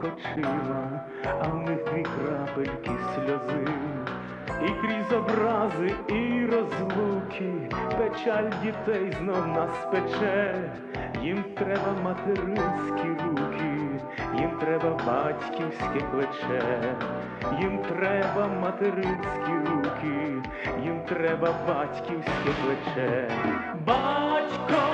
зірок очима, а в них дві крапельки сльози, і крізь образи, і розлуки, печаль дітей знов нас пече, їм треба материнські руки, їм треба батьківське плече, їм треба материнські руки, їм треба батьківське плече. Батько!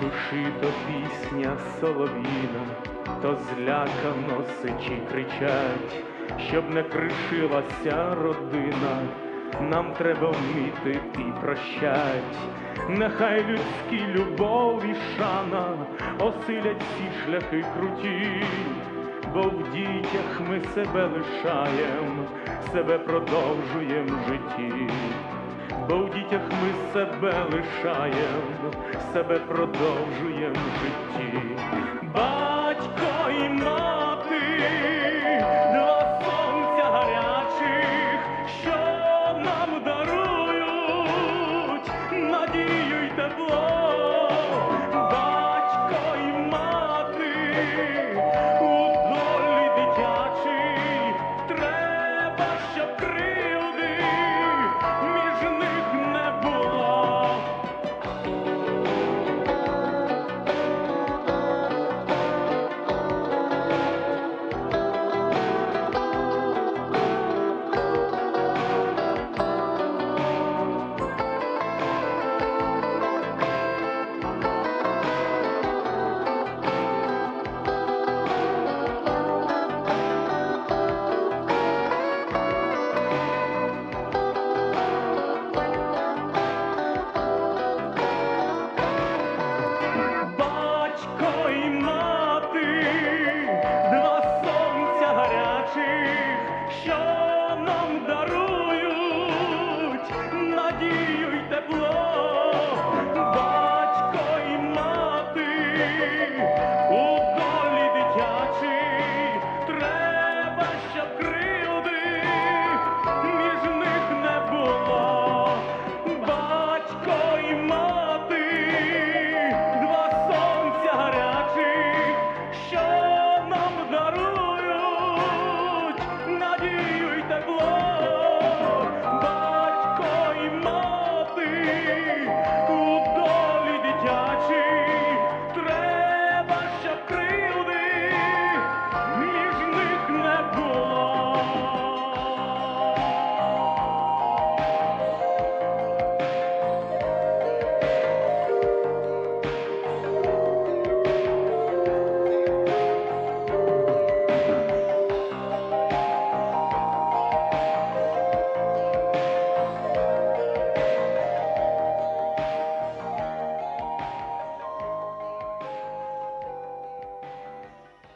Душі то пісня солов'їна, то злякано сичі кричать, щоб не кришилася родина. Нам треба вміти і прощать, нехай людські любов і шана осилять всі шляхи круті, бо в дітях ми себе лишаєм, себе продовжуєм в житті. Бо в дітях ми себе лишаєм, себе продовжуєм в житті. martillo y te